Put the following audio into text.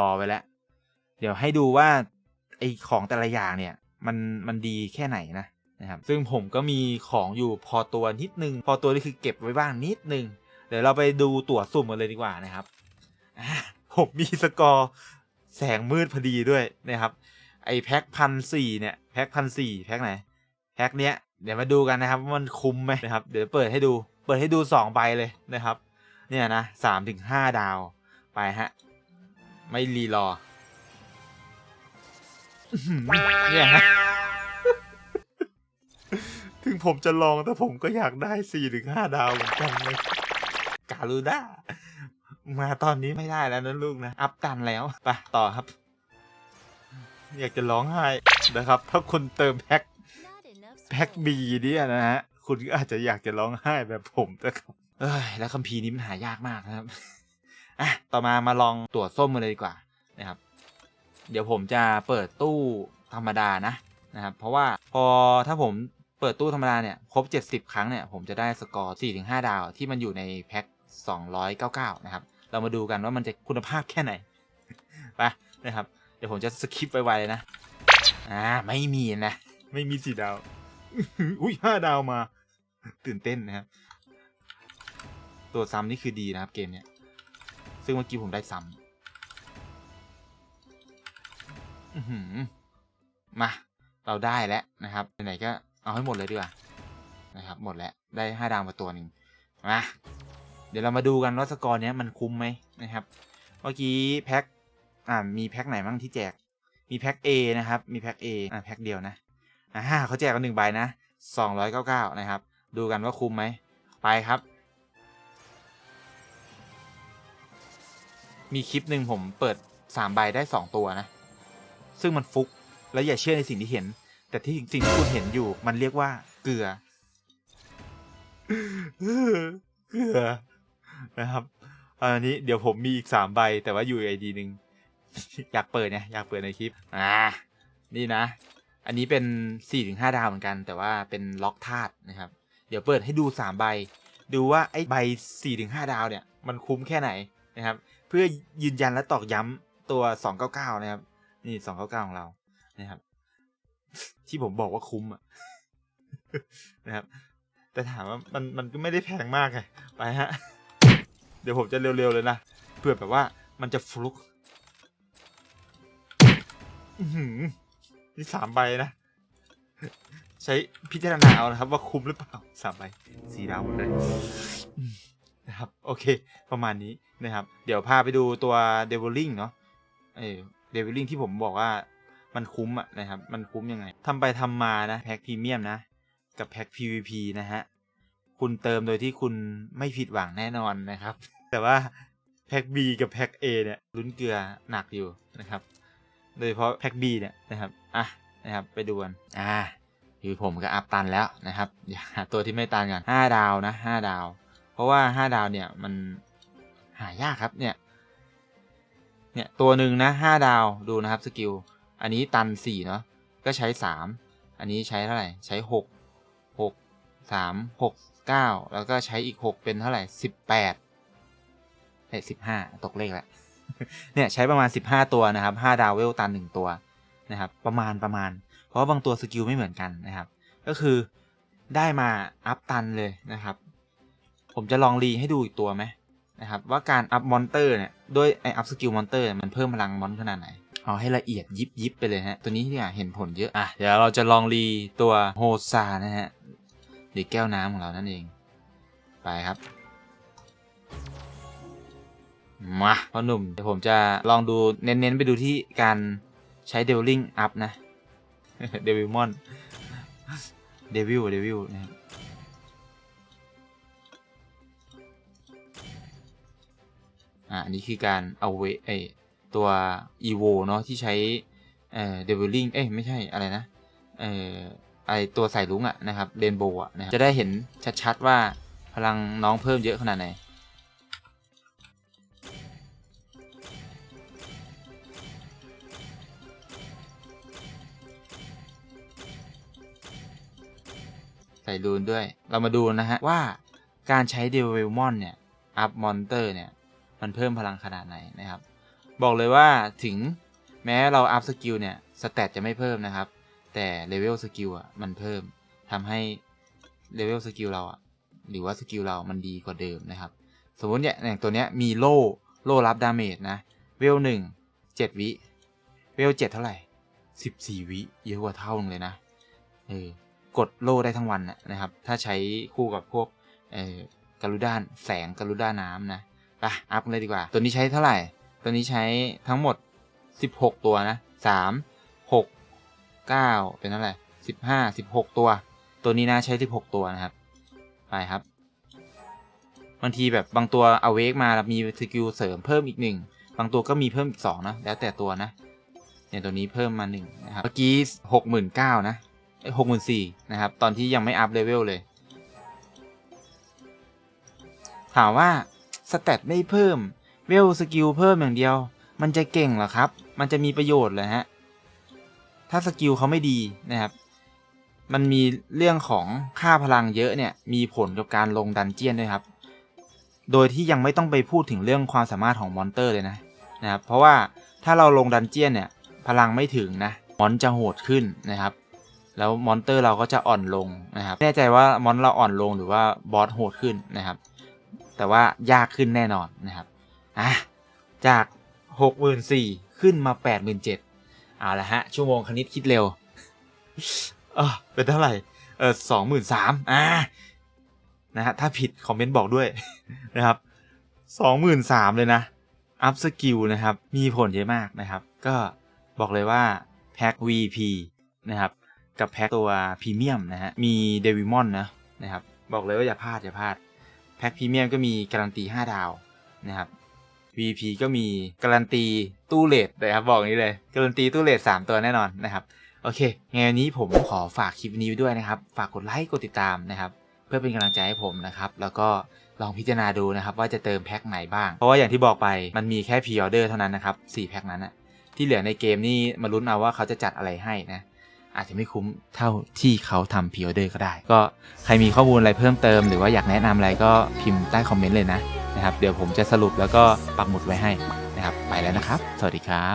รอไว้แล้ว เดี๋ยวให้ดูว่าไอของแต่ละอย่างเนี่ยมันมันดีแค่ไหนนะนะครับซึ่งผมก็มีของอยู่พอตัวนิดนึง พอตัวนี่คือเก็บไว้บ้างนิดนึง เดี๋ยวเราไปดูตั๋วสุ่มกันเลยดีกว่านะครับอะผมมีสกอร์แสงมืดพอดีด้วยนะครับ ไอแพ็คพันสี่เนี่ยแพ็คพันสี่แพ็คไหนแพ็คเนี้ยเดี๋ยวมาดูกันนะครับว่ามันคุ้มไหมนะครับ เดี๋ยวเปิดให้ดู เปิดให้ดูสองใบเลยนะครับ เนี่ยนะสามถึงห้าดาวไปฮะ ไม่รีรออื้อหือเนี่ยฮะถึงผมจะลองแต่ผมก็อยากได้สี่ถึงห้าดาวเหมือนกันเลยการูด้ามาตอนนี้ไม่ได้แล้วนะลูกนะ อัพตันแล้วไปต่อครับ อยากจะร้องไห้นะครับ ถ้าคุณเติมแพ็คแพ็คบีเนี่ยนะฮะ คุณก็อาจจะอยากจะร้องไห้แบบผมนะครับเอ้ยแล้วคัมภีร์นี้มันหายากมากนะครับ อะต่อมามาลองตรวจส้มกันเลยดีกว่านะครับ เดี๋ยวผมจะเปิดตู้ธรรมดานะนะครับ เพราะว่าพอถ้าผมเปิดตู้ธรรมดาเนี่ยครบ 70 ครั้งเนี่ยผมจะได้สกอร์4-5 ดาว ที่มันอยู่ในแพ็ค299 นะครับ เรามาดูกันว่ามันจะคุณภาพแค่ไหนไปนะครับ เดี๋ยวผมจะสคิปไวๆเลยนะ อ่า ไม่มีนะ ไม่มีสี่ดาว อุ้ยห้าดาวมา ตื่นเต้นนะครับ ตัวซ้ำนี่คือดีนะครับเกมเนี้ย ซึ่งเมื่อกี้ผมได้ซ้ำมาเราได้แล้วนะครับไหนๆก็เอาให้หมดเลยดีกว่านะครับ หมดแล้วได้ห้าดาวมาตัวหนึ่งมาเดี๋ยวเรามาดูกันว่าสกอร์เนี้ยมันคุ้มไหมนะครับ เมื่อกี้แพ็คอ่ามีแพ็คไหนบ้างที่แจก มีแพ็ค A นะครับ มีแพ็ค A อ่าแพ็คเดียวนะอ่าเขาแจกกันหนึ่งใบนะสองร้อยเก้าเก้านะครับ ดูกันว่าคุ้มไหม ไปครับ มีคลิปหนึ่งผมเปิดสามใบได้สองตัวนะ ซึ่งมันฟุกแล้วอย่าเชื่อในสิ่งที่เห็น แต่ที่สิ่งที่คุณเห็นอยู่ มันเรียกว่าเกลือ เกลือนะครับอันนี้เดี๋ยวผมมีอีกสามใบแต่ว่าอยู่ไอดีหนึ่งอยากเปิดเนี่ยอยากเปิดในคลิปอ่านี่นะ อันนี้เป็น4-5ถึงดาวเหมือนกัน แต่ว่าเป็นล็อกธาตุนะครับ เดี๋ยวเปิดให้ดู3ใบ ดูว่าไอ้ใบ4-5ถึงดาวเนี่ย มันคุ้มแค่ไหนนะครับ เพื่อยืนยันและตอกย้ำตัว299นะครับ นี่299ของเรานะครับ ที่ผมบอกว่าคุ้มอะนะครับ แต่ถามว่ามันมันก็ไม่ได้แพงมากไงไปฮะ เดี๋ยวผมจะเร็วๆเลยนะเพื่อแบบว่ามันจะฟลุกนี่สามใบนะ ใช้พิจารณาเอานะครับ ว่าคุ้มหรือเปล่าสามใบสีดาวหมดเลยนะครับ โอเค ประมาณนี้ นะครับ เดี๋ยวพาไปดูตัวเดวิลลิงเนาะเออเดวิลลิงที่ผมบอกว่ามันคุ้มอะนะครับ มันคุ้มยังไงทำไปทำมานะแพ็คพรีเมียมนะ กับแพ็ค PVP นะฮะ คุณเติมโดยที่คุณไม่ผิดหวังแน่นอนนะครับ แต่ว่าแพ็ค B กับแพ็ค A เนี่ยลุ้นเกลือหนักอยู่นะครับ โดยเฉพาะแพ็ค B เนี่ยนะครับอะนะครับไปดูกันอ่าคือผมก็อัพตันแล้วนะครับอย่าตัวที่ไม่ตันกันห้าดาวนะห้าดาว เพราะว่าห้าดาวเนี่ยมัน หายากครับเนี่ย เนี่ย ตัวหนึ่งนะห้าดาวดูนะครับสกิล อันนี้ตันสี่เนาะก็ใช้สามอันนี้ใช้เท่าไหร่ใช้หกหกสามหกเก้าแล้วก็ใช้อีกหกเป็นเท่าไหร่สิบแปดเอ้สิบห้าตกเลขแล้วเนี่ยใช้ประมาณ15ตัวนะครับ5ดาวเวลตัน1ตัวนะครับประมาณประมาณ เพราะว่าบางตัวสกิลไม่เหมือนกันนะครับ ก็คือได้มาอัพตันเลยนะครับ ผมจะลองรีให้ดูอีกตัวไหม นะครับว่าการอัพมอนเตอร์เนี่ยด้วยไออัพสกิลมอนเตอร์มันเพิ่มพลังมอนขนาดไหน เอาให้ละเอียดยิบยิบไปเลยฮะ ตัวนี้เนี่ยเห็นผลเยอะ อะ เดี๋ยวเราจะลองรีตัวโฮซานะฮะหรือแก้วน้ำของเรานั่นเอง ไปครับมาพ่อหนุ่ม เดี๋ยวผมจะลองดูเน้น ๆ ไปดูที่การใช้เดวิลลิงอัพนะ เดวิลมอน เดวิลเดวิลนะครับ อ่าอันนี้คือการเอาเวไอตัว EVO เนาะที่ใช้เอ่อเดวิลลิงเอ้ยไม่ใช่อะไรนะเอ่อไอตัวใส่ลุงอะนะครับเรนโบว์อะนะครับจะได้เห็นชัดๆว่าพลังน้องเพิ่มเยอะขนาดไหนใส่รูนด้วย เรามาดูนะฮะว่าการใช้เดวิลมอนเนี่ย อัพมอนเตอร์เนี่ย มันเพิ่มพลังขนาดไหนนะครับ บอกเลยว่าถึงแม้เราอัพสกิลเนี่ยสแตทจะไม่เพิ่มนะครับ แต่เลเวลสกิลอะมันเพิ่มทำให้เลเวลสกิลเราอะหรือว่าสกิลเรามันดีกว่าเดิมนะครับ สมมติเนี่ยอย่างตัวเนี้ยมีโล่โล่รับดาเมจนะเวลหนึ่งเจ็ดวิเวลเจ็ดเท่าไหร่สิบสี่วิเยอะกว่าเท่านึงเลยนะเออกดโล่ได้ทั้งวันนะครับ ถ้าใช้คู่กับพวกเออกาลูด้านแสงกาลูด้าน้ำนะ ไปอัพเลยดีกว่า ตัวนี้ใช้เท่าไหร่ ตัวนี้ใช้ทั้งหมด 16 ตัวนะ 3 6 9 เป็นเท่าไหร่15 16 ตัว ตัวนี้นะใช้ 16 ตัวนะครับ ไปครับบางทีแบบบางตัวเอาเวกมาแล้วมีสกิลเสริมเพิ่มอีกหนึ่งบางตัวก็มีเพิ่มอีก2นะแล้วแต่ตัวนะเนี่ยตัวนี้เพิ่มมา1นะครับเมื่อกี้69,000นะหกหมื่นสี่นะครับ ตอนที่ยังไม่อัพเลเวลเลย ถามว่า สเตตไม่เพิ่ม เวลสกิลเพิ่มอย่างเดียว มันจะเก่งเหรอครับ มันจะมีประโยชน์เหรอฮะ ถ้าสกิลเขาไม่ดีนะครับ มันมีเรื่องของค่าพลังเยอะเนี่ย มีผลกับการลงดันเจียนด้วยครับ โดยที่ยังไม่ต้องไปพูดถึงเรื่องความสามารถของมอนเตอร์เลยนะนะครับ เพราะว่าถ้าเราลงดันเจียนเนี่ย พลังไม่ถึงนะมอนจะโหดขึ้นนะครับแล้วมอนเตอร์เราก็จะอ่อนลงนะครับแน่ใจว่ามอนเราอ่อนลงหรือว่าบอสโหดขึ้นนะครับ แต่ว่ายากขึ้นแน่นอนนะครับอะจากหกหมื่นสี่ขึ้นมาแปดหมื่นเจ็ดเอาละฮะ ชั่วโมงคณิตคิดเร็วเออเป็นเท่าไหร่เออสองหมื่นสามอ่านะฮะถ้าผิด คอมเมนต์บอกด้วยนะครับสองหมื่นสามเลยนะ อัพสกิลนะครับ มีผลเยอะมากนะครับ ก็บอกเลยว่า แพ็ค VP นะครับ กับแพ็คตัวพรีเมียมนะฮะ มีเดวิมอนนะนะครับ บอกเลยว่าอย่าพลาดอย่าพลาด แพ็คพรีเมียมก็มีการันตี 5 ดาวนะครับ VP ก็มีการันตีตู้เลทเลยครับบอกนี้เลยการันตีตู้เลท3ตัวแน่นอนนะครับโอเคไงวันนี้ผมขอฝากคลิปนี้ไว้ด้วยนะครับ ฝากกดไลค์กดติดตามนะครับ เพื่อเป็นกำลังใจให้ผมนะครับ แล้วก็ลองพิจารณาดูนะครับ ว่าจะเติมแพ็คไหนบ้าง เพราะว่าอย่างที่บอกไปมันมีแค่พรีออเดอร์เท่านั้นนะครับ4แพ็คนั้นนะที่เหลือในเกมนี่มาลุ้นเอาว่าเขาจะจัดอะไรให้นะ อาจจะไม่คุ้มเท่าที่เขาทำพีออเดอร์ก็ได้ ก็ใครมีข้อมูลอะไรเพิ่มเติม หรือว่าอยากแนะนำอะไรก็พิมพ์ใต้คอมเมนต์เลยนะนะครับ เดี๋ยวผมจะสรุปแล้วก็ปักหมุดไว้ให้นะครับ ไปแล้วนะครับ สวัสดีครับ